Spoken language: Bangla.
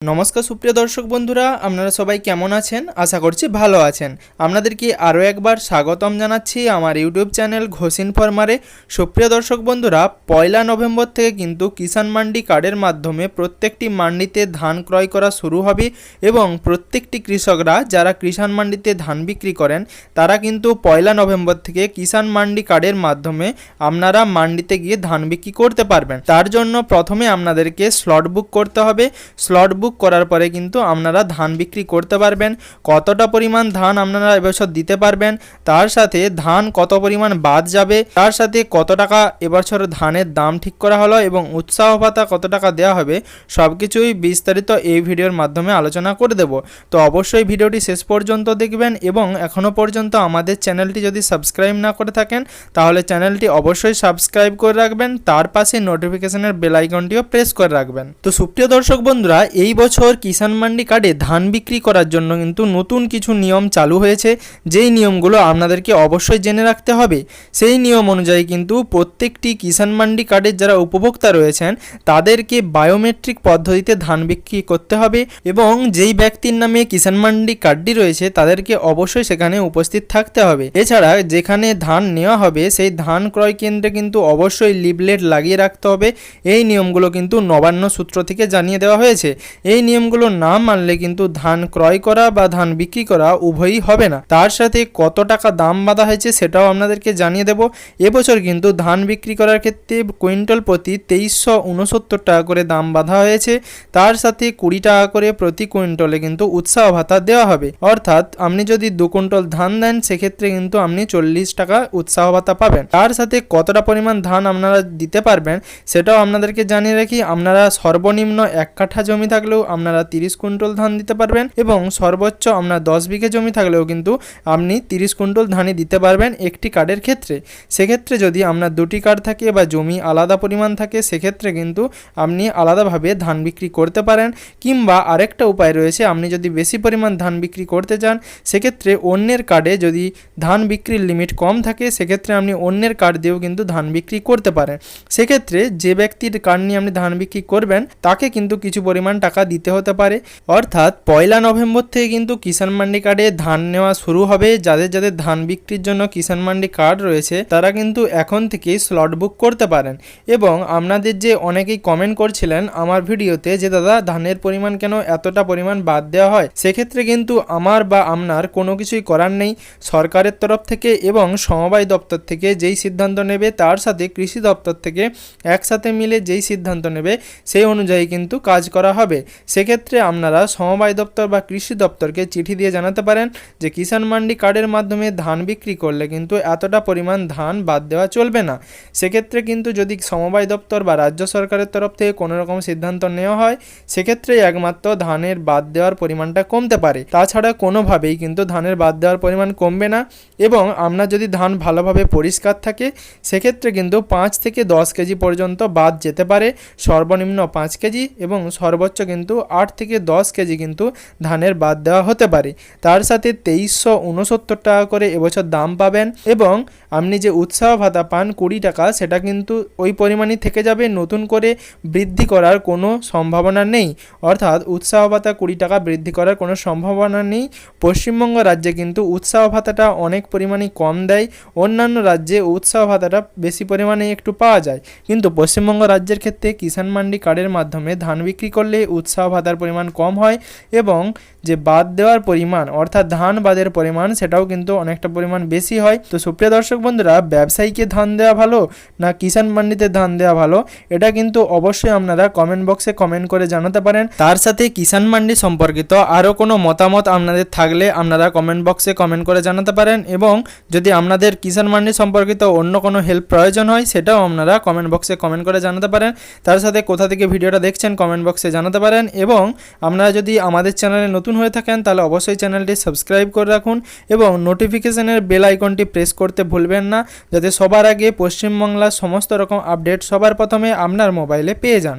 নমস্কার সুপ্রিয় দর্শক বন্ধুরা, আপনারা সবাই কেমন আছেন? আশা করছি ভালো আছেন। আপনাদেরকে আরও একবার স্বাগতম জানাচ্ছি আমার ইউটিউব চ্যানেল ঘোষিন ফরমারে। সুপ্রিয় দর্শক বন্ধুরা, পয়লা নভেম্বর থেকে কিন্তু কিষাণ মান্ডি কার্ডের মাধ্যমে প্রত্যেকটি মান্ডিতে ধান ক্রয় করা শুরু হবে এবং প্রত্যেকটি কৃষকরা যারা কিষাণ মান্ডিতে ধান বিক্রি করেন, তারা কিন্তু পয়লা নভেম্বর থেকে কিষাণ মান্ডি কার্ডের মাধ্যমে আপনারা মান্ডিতে গিয়ে ধান বিক্রি করতে পারবেন। তার জন্য প্রথমে আপনাদেরকে স্লট বুক করতে হবে। স্লট বুক করার পরে কিন্তু আপনারা ধান বিক্রি করতে পারবেন, কতটা পরিমাণ ধান আপনারা এবছর দিতে পারবেন, তার সাথে ধান কত পরিমাণ বাদ যাবে, তার সাথে কত টাকা এবছর ধানের দাম ঠিক করা হলো এবং উৎসাহ ভাতা কত টাকা দেওয়া হবে সব কিছুই বিস্তারিত এই ভিডিওর মাধ্যমে আলোচনা করে দেব। তো অবশ্যই ভিডিওটি শেষ পর্যন্ত দেখবেন এবং এখনও পর্যন্ত আমাদের চ্যানেলটি যদি সাবস্ক্রাইব না করে থাকেন, তাহলে চ্যানেলটি অবশ্যই সাবস্ক্রাইব করে রাখবেন, তার পাশে নোটিফিকেশনের বেল আইকনটিও প্রেস করে রাখবেন। তো সুপ্রিয় দর্শক বন্ধুরা এই বছর কিষাণ মান্ডি কার্ডে ধান বিক্রি করার জন্য কিন্তু নতুন কিছু নিয়ম চালু হয়েছে। যেই নিয়মগুলো আপনাদেরকে অবশ্যই জেনে রাখতে হবে। সেই নিয়ম অনুযায়ী কিন্তু প্রত্যেকটি কিষাণ মান্ডি কার্ডের যারা উপভোক্তা রয়েছেন, তাদেরকে বায়োমেট্রিক পদ্ধতিতে ধান বিক্রি করতে হবে এবং যেই ব্যক্তির নামে কিষাণ মান্ডি কার্ডটি রয়েছে, তাদেরকে অবশ্যই সেখানে উপস্থিত থাকতে হবে। এছাড়া যেখানে ধান নেওয়া হবে, সেই ধান ক্রয় কেন্দ্রে কিন্তু অবশ্যই লিভলেট লাগিয়ে রাখতে হবে। এই নিয়মগুলো কিন্তু নবান্ন সূত্র থেকে জানিয়ে দেওয়া হয়েছে। এই নিয়মগুলো না মানলে কিন্তু ধান ক্রয় করা বা ধান বিক্রি করা উভয়ই হবে না। তার সাথে কত টাকা দাম বাঁধা হয়েছে সেটাও আপনাদেরকে জানিয়ে দেব। এবছর কিন্তু ধান বিক্রি করার ক্ষেত্রে কুইন্টাল প্রতি তেইশশো উনসত্তর টাকা করে দাম বাঁধা হয়েছে। তার সাথে কুড়ি টাকা করে প্রতি কুইন্টলে কিন্তু উৎসাহ ভাতা দেওয়া হবে। অর্থাৎ আপনি যদি দু কুইন্টল ধান দেন, সেক্ষেত্রে কিন্তু আপনি চল্লিশ টাকা উৎসাহ ভাতা পাবেন। তার সাথে কতটা পরিমাণ ধান আপনারা দিতে পারবেন, সেটাও আপনাদেরকে জানিয়ে রাখি। আপনারা সর্বনিম্ন এক কাঠা জমি থাকলেও আপনারা তিরিশ কুইন্টল ধান দিতে পারবেন এবং সর্বোচ্চ আপনার দশ বিঘে জমি থাকলেও কিন্তু আপনি তিরিশ কুইন্টল ধানই দিতে পারবেন একটি কার্ডের ক্ষেত্রে। সেক্ষেত্রে যদি আপনার দুটি কার্ড থাকে বা জমি আলাদা পরিমাণ থাকে, সেক্ষেত্রে কিন্তু আপনি আলাদাভাবে ধান বিক্রি করতে পারেন। কিংবা আরেকটা উপায় রয়েছে, আপনি যদি বেশি পরিমাণ ধান বিক্রি করতে চান, সেক্ষেত্রে অন্যের কার্ডে যদি ধান বিক্রির লিমিট কম থাকে, সেক্ষেত্রে আপনি অন্যের কার্ড দিয়েও কিন্তু ধান বিক্রি করতে পারেন। সেক্ষেত্রে যে ব্যক্তির কার্ড নিয়ে আপনি ধান বিক্রি করবেন, তাকে কিন্তু কিছু পরিমাণ টাকা দিতে হতে পারে। অর্থাৎ পয়লা নভেম্বর থেকে কিন্তু কিষাণ মান্ডি কার্ডে ধান নেওয়া শুরু হবে। যাদের যাদের ধান বিক্রির জন্য কিষাণ মান্ডি কার্ড রয়েছে, তারা কিন্তু এখন থেকেই স্লট বুক করতে পারেন। এবং আপনাদের যে অনেকেই কমেন্ট করছিলেন আমার ভিডিওতে যে, দাদা, ধানের পরিমাণ কেন এতটা পরিমাণ বাদ দেওয়া হয়? সেক্ষেত্রে কিন্তু আমার বা আপনার কোনো কিছুই করার নেই। সরকারের তরফ থেকে এবং সমবায় দপ্তর থেকে যেই সিদ্ধান্ত নেবে, তার সাথে কৃষি দপ্তর থেকে একসাথে মিলে যেই সিদ্ধান্ত নেবে, সেই অনুযায়ী কিন্তু কাজ করা হবে। সেক্ষেত্রে আপনারা সমবায় দপ্তর বা কৃষি দপ্তরকে চিঠি দিয়ে জানাতে পারেন যে কিষাণ মান্ডি কার্ডের মাধ্যমে ধান বিক্রি করলে কিন্তু এতটা পরিমাণ ধান বাদ দেওয়া চলবে না। সেক্ষেত্রে কিন্তু যদি সমবায় দপ্তর বা রাজ্য সরকারের তরফ থেকে কোনো রকম সিদ্ধান্ত নেওয়া হয় সেক্ষেত্রে একমাত্র ধানের বাদ দেওয়ার পরিমাণটা কমতে পারে। তাছাড়া কোনোভাবেই কিন্তু ধানের বাদ দেওয়ার পরিমাণ কমবে না এবং আপনার যদি ধান ভালোভাবে পরিষ্কার থাকে, সেক্ষেত্রে কিন্তু পাঁচ থেকে দশ কেজি পর্যন্ত বাদ যেতে পারে। সর্বনিম্ন পাঁচ কেজি এবং সর্বোচ্চ কিন্তু আট থেকে দশ কেজি কিন্তু ধানের বাদ দেওয়া হতে পারে। তার সাথে তেইশশো উনসত্তর টাকা করে এবছর দাম পাবেন এবং আপনি যে উৎসাহ ভাতা পান কুড়ি টাকা, সেটা কিন্তু ওই পরিমাণই থেকে যাবে। নতুন করে বৃদ্ধি করার কোনো সম্ভাবনা নেই। অর্থাৎ উৎসাহ ভাতা কুড়ি টাকা বৃদ্ধি করার কোনো সম্ভাবনা নেই। পশ্চিমবঙ্গ রাজ্যে কিন্তু উৎসাহ ভাতাটা অনেক পরিমাণে কম দেয়। অন্যান্য রাজ্যে উৎসাহ ভাতাটা বেশি পরিমাণে একটু পাওয়া যায়। কিন্তু পশ্চিমবঙ্গ রাজ্যের ক্ষেত্রে কিষাণ মান্ডি কার্ডের মাধ্যমে ধান বিক্রি করলে উৎসাহ ভাতার পরিমাণ কম হয় এবং যে বাদ দেওয়ার পরিমাণ, অর্থাৎ ধান বাদের পরিমাণ, সেটাও কিন্তু অনেকটা পরিমাণ বেশি হয়। তো সুপ্রিয় দর্শক বন্ধুরা, ব্যবসায়ীকে ধান দেওয়া ভালো না কিষাণ মান্ডিতে ধান দেওয়া ভালো, এটা কিন্তু অবশ্যই আপনারা কমেন্ট বক্সে কমেন্ট করে জানাতে পারেন। তার সাথে কিষাণ মান্ডি সম্পর্কিত আরও কোনো মতামত আপনাদের থাকলে আপনারা কমেন্ট বক্সে কমেন্ট করে জানাতে পারেন এবং যদি আপনাদের কিষাণ মান্ডি সম্পর্কিত অন্য কোনো হেল্প প্রয়োজন হয়, সেটাও আপনারা কমেন্ট বক্সে কমেন্ট করে জানাতে পারেন। তার সাথে কোথা থেকে ভিডিওটা দেখছেন কমেন্ট বক্সে জানাতে পারেন এবং আপনারা যদি আমাদের চ্যানেলে নতুন হয়ে থাকেন, তাহলে অবশ্যই চ্যানেলটি সাবস্ক্রাইব করে রাখুন এবং নোটিফিকেশনের বেল আইকনটি প্রেস করতে ভুলবেন না, যাতে সবার আগে পশ্চিমবাংলার সমস্ত রকম আপডেট সবার প্রথমে আপনার মোবাইলে পেয়ে যান।